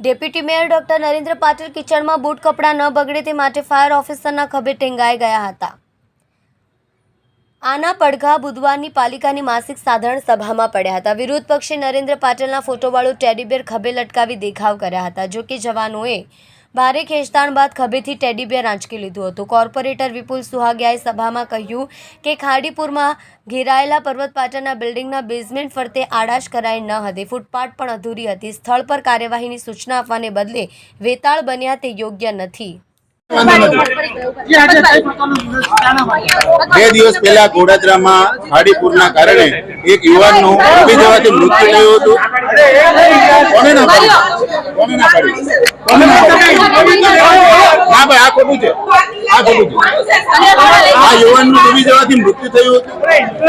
Deputy mayor doctor Narendra Patil કિચડમાં boot કપડાં ન બગડે તે માટે ફાયર ઓફિસરના ખભે ટેંગાઈ ગયા હતા. આના પડઘા બુધવારની પાલિકાની માસિક સાધારણ સભામાં પડ્યા હતા. વિરોધ પક્ષે નરેન્દ્ર પાટીલના ફોટોવાળું ટેડીબેર ખભે લટકાવી દેખાવ કર્યા હતા. જો કે જવાનોએ ભારે ખેંચતાણ બાદ ખભેથી ટેડીબેર આંચકી લીધું હતું. કોર્પોરેટર વિપુલ સુહાગિયાએ સભામાં કહ્યું કે ખાડીપુરમાં ઘેરાયેલા પર્વત પાટણના બિલ્ડિંગના બેઝમેન્ટ ફરતે આડાશ કરાઈ ન હતી. ફૂટપાથ પણ અધૂરી હતી. સ્થળ પર કાર્યવાહીની સૂચના આપવાને બદલે વેતાળ બન્યા તે યોગ્ય નથી. બે દિવસ પહેલા ઘોડાદરામાં ખાડીપુરના કારણે એક યુવાનનું ડૂબી જવાથી મૃત્યુ થયું હતું. ના ભાઈ, આ ખોટું છે. આ ખોટું છે. આ યુવાનનું ડૂબી જવાથી મૃત્યુ થયું હતું.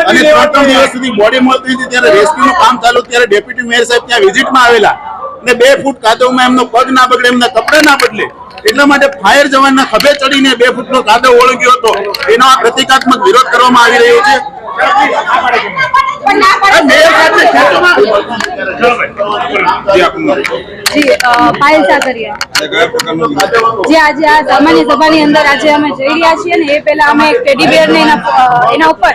અને ત્રણ ત્રણ દિવસ સુધી બોડી મળતી હતી. ત્યારે રેસ્ક્યુનું કામ ચાલુ. ત્યારે ડેપ્યુટી મેયર સાહેબ ત્યાં વિઝિટમાં આવેલા. અને બે ફૂટ કાદવમાં એમનો પગ ના બગડે, એમના કપડા ના બદલે એટલા માટે ફાયર જવાનના ખભે ચડીને બે ફૂટનો કાદવ ઓળગ્યો હતો. એનો આ પ્રતિકાત્મક વિરોધ કરવામાં આવી રહ્યો છે. મેયર જી, આપનું પાયલ આજે આ સામાન્ય સભાની અંદર આજે અમે જઈ રહ્યા છીએ ને એ પહેલા અમે ટેડી બેર ને એના ઉપર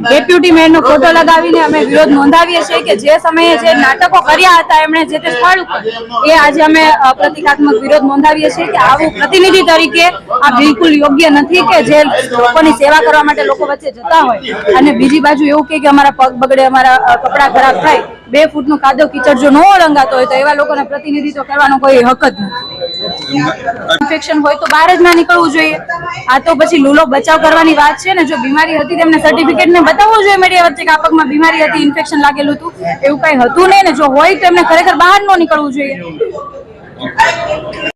ડેપ્યુટી મેયરનો ફોટો લગાવીને અમે વિરોધ નોંધાવીએ છીએ કે જે સમયે જે નાટકો કર્યા હતા એમણે જે તે સ્થળ ઉપર એ આજે અમે પ્રતિકાત્મક વિરોધ નોંધાવીએ છીએ કે આવું પ્રતિનિધિ તરીકે આ બિલકુલ યોગ્ય નથી કે જે લોકોની સેવા કરવા માટે લોકો વચ્ચે જતા હોય. અને બીજી બાજુ એવું કે અમારા પગ બગડે અમારા કપડાં ખરાબ થાય બે ફૂટનું કાદવ કીચડ જો ન ઓળંગાતો હોય તો એવા લોકોને પ્રતિનિધિત્વ કરવાનો કોઈ હક જ નથી. ઇન્ફેક્શન હોય તો બહાર જ ના નીકળવું જોઈએ. આ તો પછી લૂલો બચાવ કરવાની વાત છે ને, જો બીમારી હતી તેમને સર્ટિફિકેટ ને બતાવવું જોઈએ મીડિયા વચ્ચે કે પગમાં બીમારી હતી ઇન્ફેક્શન લાગેલું હતું, એવું કઈ હતું નહીં ને, જો હોય તો એમને ખરેખર બહાર ન નીકળવું જોઈએ.